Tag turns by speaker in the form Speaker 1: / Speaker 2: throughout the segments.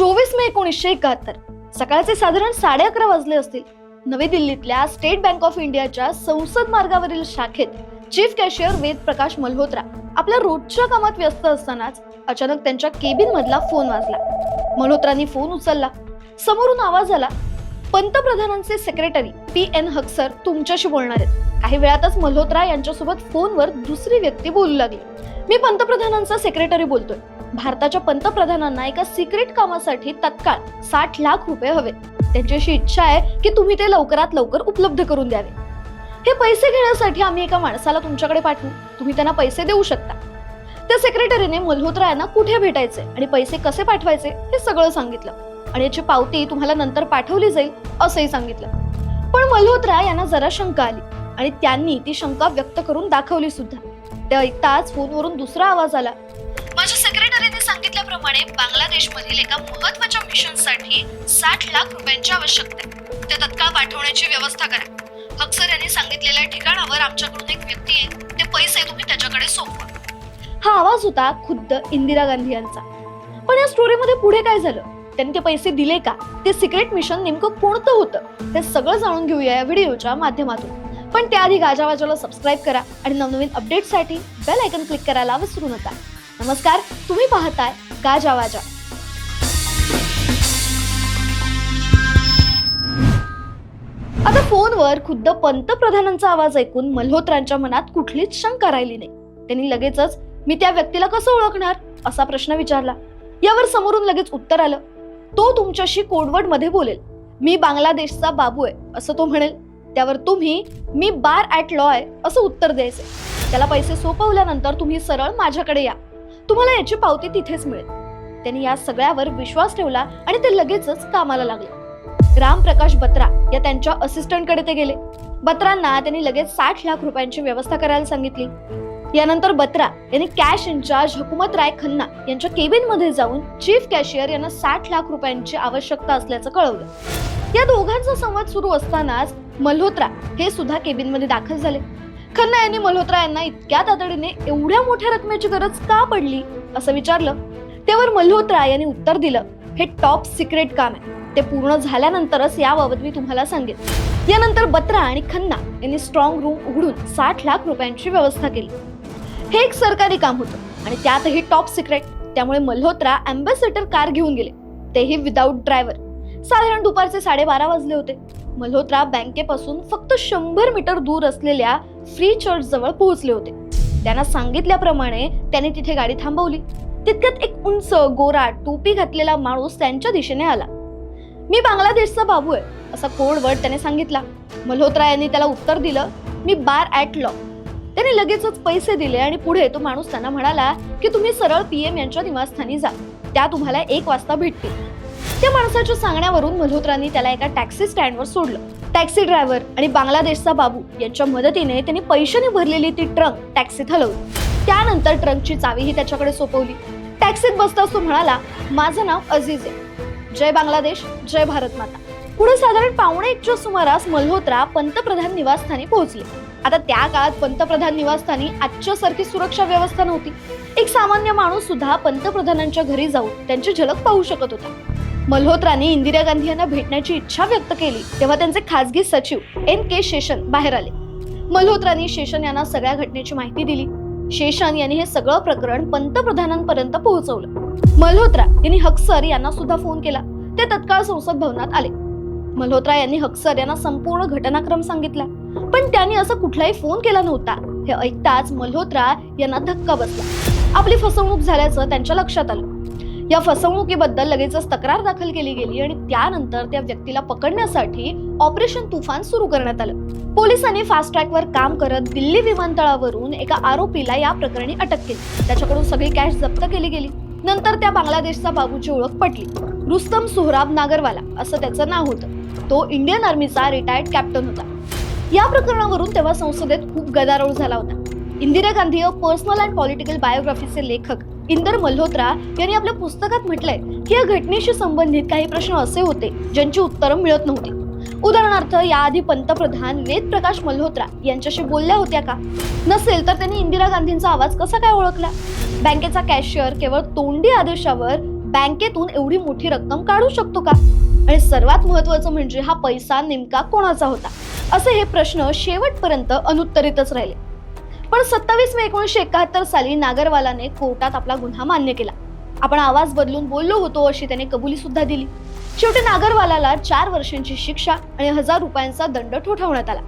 Speaker 1: चोवीस मे एकोणीसशे एकाहत्तर. सकाळचे साधारण साडे अकरा वाजले असतील. नवी दिल्लीतल्या स्टेट बँक ऑफ इंडियाच्या संसद मार्गावरील शाखेत चीफ कॅशियर वेद प्रकाश मल्होत्रा आपल्या रोजच्या कामात व्यस्त असतानाच अचानक त्यांच्या केबिन मधला फोन वाजला. मल्होत्रांनी फोन उचलला. समोरून आवाज आला पंतप्रधानांचे सेक्रेटरी पी एन हक्सर तुमच्याशी बोलणार आहेत. काही वेळातच मल्होत्रा यांच्यासोबत फोनवर दुसरी व्यक्ती बोलू लागली. मी पंतप्रधानांचा सेक्रेटरी बोलतोय. भारताच्या पंतप्रधानांना एका सिक्रेट कामासाठी तत्काळ साठ लाख रुपये हवे. त्यांची अशी इच्छा आहे की तुम्ही ते लवकरात लवकर उपलब्ध करून द्यावे. हे पैसे घेण्यासाठी आम्ही एका माणसाला तुमच्याकडे पाठवू. तुम्ही त्यांना पैसे देऊ शकता. त्या सेक्रेटरीने मल्होत्रा यांना कुठे भेटायचे आणि पैसे कसे पाठवायचे हे सगळं सांगितलं. आणि याची पावती तुम्हाला नंतर पाठवली जाईल असंही सांगितलं. पण मल्होत्रा यांना जरा शंका आली आणि त्यांनी ती शंका व्यक्त करून दाखवली सुद्धा. ते ऐकताच फोनवरून दुसरा आवाज आला. माझ्या सेक्रेटरीने सांगितल्याप्रमाणे बांगलादेशमधील एका महत्त्वाच्या मिशनसाठी साठ लाख रुपयांची आवश्यकता आहे. ते तत्काळ पाठवण्याची व्यवस्था करा. हक्सर यांनी सांगितलेल्या ठिकाणावर आमच्याकडून एक व्यक्ती येईल. ते पैसे तुम्ही त्याच्याकडे सोपवा. हा आवाज होता खुद्द इंदिरा गांधी यांचा. पण या स्टोरीमध्ये पुढे काय झालं? त्यांनी ते पैसे दिले का? ते सिक्रेट मिशन नेमकं कोणतं होतं? ते सगळं जाणून घेऊया या व्हिडिओच्या माध्यमातून. पण त्याआधी गाजावाजाला सबस्क्राईब करा आणि नवनवीन अपडेटसाठी बेल आयकन क्लिक करायला विसरू नका. नमस्कार तुम्ही पाहताय गाजावाजा आता फोनवर खुद्द पंतप्रधानांचा आवाज ऐकून मल्होत्रांच्या मनात कुठलीच शंका राहिली नाही. त्यांनी लगेचच मी त्या व्यक्तीला कसं ओळखणार? असा प्रश्न विचारला. यावर समोरून लगेच उत्तर आलं. तो तुमच्याशी कोडवर्डमध्ये बोलेल. मी बांगलादेशचा बाबू आहे असं तो म्हणेल. त्यावर तुम्ही मी बार ॲट लॉ आहे असं उत्तर द्यायचं. त्याला पैसे सोपवल्यानंतर तुम्ही सरळ माझ्याकडे या. तुम्हाला याची पावती तिथेच मिळेल. त्यांनी या सगळ्यावर विश्वास ठेवला आणि ते लगेचच कामाला लागले. रामप्रकाश बत्रा या त्यांच्या असिस्टंटकडे ते गेले. बत्रांना त्यांनी लगेच साठ लाख रुपयांची व्यवस्था करायला सांगितली. यानंतर बत्रा यांनी कॅश इन्चार्ज हुकुमत राय खन्ना यांच्या केबिनमध्ये जाऊन चीफ कॅशियर यांना साठ लाख रुपयांची आवश्यकता असल्याचं कळवलं. या दोघांचा संवाद सुरू असतानाच मल्होत्रा हे सुद्धा केबिनमध्ये दाखल झाले. खन्ना यांनी मल्होत्रा यांना इतक्या तातडीने एवढ्या मोठ्या रकमेची गरज का पडली असं विचारलं? त्यावर मल्होत्रा यांनी उत्तर दिलं हे टॉप सिक्रेट काम आहे. ते पूर्ण झाल्यानंतरच याबाबत मी तुम्हाला सांगेन. यानंतर बत्रा आणि खन्ना यांनी स्ट्रॉंग रूम उघडून साठ लाख रुपयांची व्यवस्था केली. हे एक सरकारी काम होतं आणि त्यातही टॉप सिक्रेट त्यामुळे मल्होत्रा अँबॅसेडर कार घेऊन गेले. तेही विदाऊट ड्रायव्हर साधारण दुपारचे साडेबारा वाजले होते. मल्होत्रा बँकेपासून फक्त शंभर मीटर दूर असलेल्या फ्री चर्च जवळ पोहोचले होते. त्यांना सांगितल्याप्रमाणे त्यांनी तिथे गाडी थांबवली. तितक्यात एक उंच गोरा टोपी घातलेला माणूस त्यांच्या दिशेने आला. मी बांगलादेशचा बाबू आहे असा कोड वर्ड त्याने सांगितला. मल्होत्रा यांनी त्याला उत्तर दिलं मी बार ॲट लॉ. त्याने लगेचच पैसे दिले आणि पुढे तो माणूस त्यांना म्हणाला की तुम्ही सरळ पी एम यांच्या निवासस्थानी जा. त्या तुम्हाला एक वाजता भेटतील. त्या माणसाच्या सांगण्यावरून मल्होत्रांनी त्याला एका टॅक्सी स्टँडवर सोडलं. टॅक्सी ड्रायव्हर आणि बांगलादेशचा बाबू यांच्या मदतीने त्यांनी पैशाने भरलेली ती ट्रंक टॅक्सीत हलवली. त्यानंतर ट्रंकची चावीही त्याच्याकडे सोपवली. टॅक्सीत बसताच तो म्हणाला माझं नाव अजीज आहे. जय बांगलादेश जय भारत माता. पुढे साधारण पावणे एकच्या सुमारास मल्होत्रा पंतप्रधान निवासस्थानी पोहोचले. आता त्या काळात पंतप्रधान निवासस्थानी आजच्या सारखी सुरक्षा व्यवस्था नव्हती. एक सामान्य माणूस सुद्धा पंतप्रधानांच्या घरी जाऊन त्यांची झलक पाहू शकत होता. मल्होत्रांनी इंदिरा गांधी यांना भेटण्याची इच्छा व्यक्त केली तेव्हा त्यांचे खासगी सचिव एन के शेषन बाहेर आले. मल्होत्रांनी शेषन यांना सगळ्या घटनेची माहिती दिली. शेषन यांनी हे सगळं प्रकरण पंतप्रधानांपर्यंत पोहोचवलं. मल्होत्रा यांनी हक्सर यांना सुद्धा फोन केला. ते तत्काळ संसद भवनात आले. मल्होत्रा यांनी हक्सर यांना संपूर्ण घटनाक्रम सांगितला. पण त्यांनी असं कुठलाही फोन केला नव्हता. हे ऐकताच मल्होत्रा यांना धक्का बसला. आपली फसवणूक झाल्याचं त्यांच्या लक्षात आलं. या फसवणुकीबद्दल लगेचच तक्रार दाखल केली गेली आणि त्यानंतर त्या व्यक्तीला पकडण्यासाठी ऑपरेशन तुफान सुरू करण्यात आलं. पोलिसांनी फास्ट ट्रॅकवर काम करत दिल्ली विमानतळावरून एका आरोपीला या प्रकरणी अटक केली. त्याच्याकडून सगळी कॅश जप्त केली गेली. नंतर त्या बांगलादेशचा बाबूची ओळख पटली. रुस्तम सुहराब नागरवाला असं त्याचं नाव होतं. तो इंडियन आर्मीचा रिटायर्ड कॅप्टन होता. या प्रकरणावरून तेव्हा संसदेत खूप गदारोळ झाला होता. Indira Gandhi personal and political बायोग्राफीचे लेखक इंदर मल्होत्रा यांनी आपल्या पुस्तकात म्हटलंय की या घटनेशी संबंधित काही प्रश्न असे होते ज्यांची उत्तरं मिळत नव्हती. उदाहरणार्थ याआधी पंतप्रधान वेद प्रकाश मल्होत्रा यांच्याशी बोलल्या होत्या का? नसेल तर त्यांनी इंदिरा गांधींचा आवाज कसा काय ओळखला? बँकेचा कॅशियर केवळ तोंडी आदेशावर बँकेतून एवढी मोठी रक्कम काढू शकतो का? आणि सर्वात महत्वाचं म्हणजे हा पैसा नेमका कोणाचा होता? असे हे प्रश्न शेवटपर्यंत अनुत्तरितच राहिले. पण सत्तावीस मे एकोणीसशे एकाहत्तर साली नागरवालाने कोर्टात आपला गुन्हा मान्य केला. आपण आवाज बदलून बोललो होतो अशी त्याने कबुली सुद्धा दिली. शेवटी नागरवालाला चार वर्षांची शिक्षा आणि हजार रुपयांचा दंड ठोठावण्यात आला.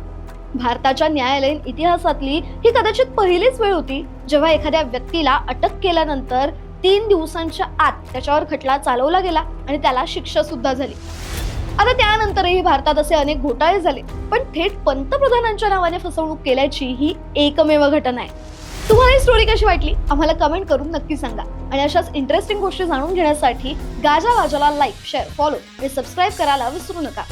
Speaker 1: भारताच्या न्यायालयीन इतिहासातली ही कदाचित पहिलीच वेळ होती जेव्हा एखाद्या व्यक्तीला अटक केल्यानंतर तीन दिवसांच्या आत त्याच्यावर खटला चालवला गेला आणि त्याला शिक्षा सुद्धा झाली. आता त्यानंतरही भारतात असे अनेक घोटाळे झाले पण थेट पंतप्रधानांच्या नावाने फसवणूक केल्याची ही एकमेव घटना आहे. तुम्हाला ही स्टोरी कशी वाटली? आम्हाला कमेंट करून नक्की सांगा. आणि अशाच इंटरेस्टिंग गोष्टी जाणून घेण्यासाठी गाजा वाजाला लाईक शेअर फॉलो आणि सबस्क्राईब करायला विसरू नका.